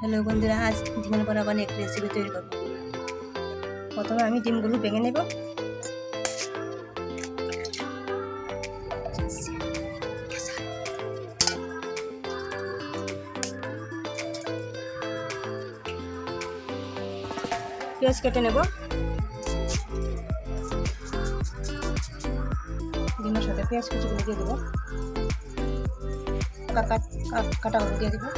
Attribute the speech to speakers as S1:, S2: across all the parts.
S1: Hello বন্ধুরা, আজ ডিমের বড়া বানিয়ে একটি রেসিপি তৈরি করব। প্রথমে আমি ডিমগুলো ভেঙে নেব। পেঁয়াজ কেটে নেব। ডিমের সাথে পেঁয়াজ কুচিগুলো দিয়ে দেবো। কাটা দিয়ে দেবো।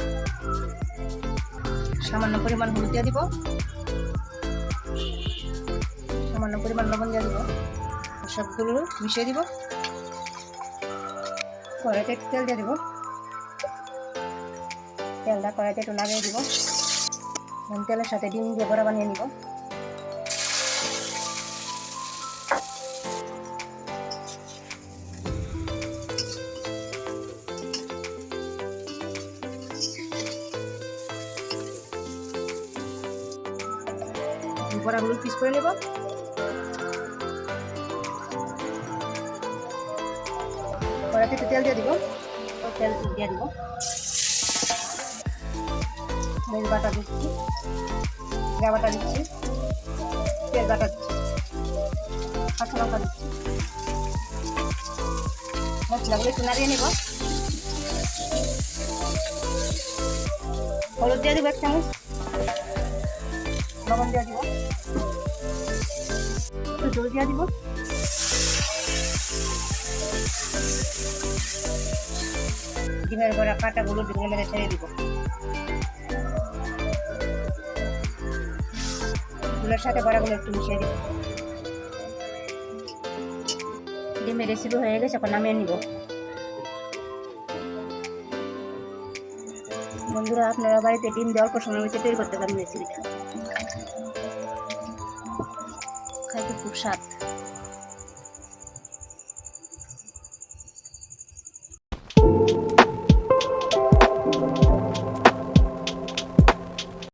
S1: সামান্য পরিমাণ হলুদ দিয়ে দিব। সামান্য পরিমাণ লবণ দিয়ে দিব। সবগুলো মিশিয়ে দিব। কড়াইতে তেল দিয়ে দিব। তেলটা কড়াইতে একটু লাগিয়ে দিব। তেলের সাথে ডিম দিয়ে বড়া বানিয়ে নিব। বড়াগুলো পিস করে নেব। কড়াইতে একটু তেল দিয়ে দিব। তেল দিয়ে দিব। মরিচ বাটা দিচ্ছি, জিরা বাটা দিচ্ছি, তেল বাটা দিচ্ছি, কাঁচা লঙ্কা দিচ্ছি। মশলাগুলো একটু নাড়িয়ে নেব। হলুদ দিয়ে দিব এক চামচ। লবণ দিয়ে দিব। একটু জল দিয়ে দিব। ডিমের বড়া কাটাগুলো ডিমের মধ্যে ছেড়ে দিব। এগুলোর সাথে বড়াগুলো একটু মিশিয়ে দিব। ডিমের রেসিপি হয়ে গেছে, এখন নামিয়ে নিব। বন্ধুরা, আপনারা বাড়িতে ডিম দিয়ে অল্প সময়ের মধ্যে তৈরি করতে পারেন রেসিপিটা খাইতে খুব স্বাদ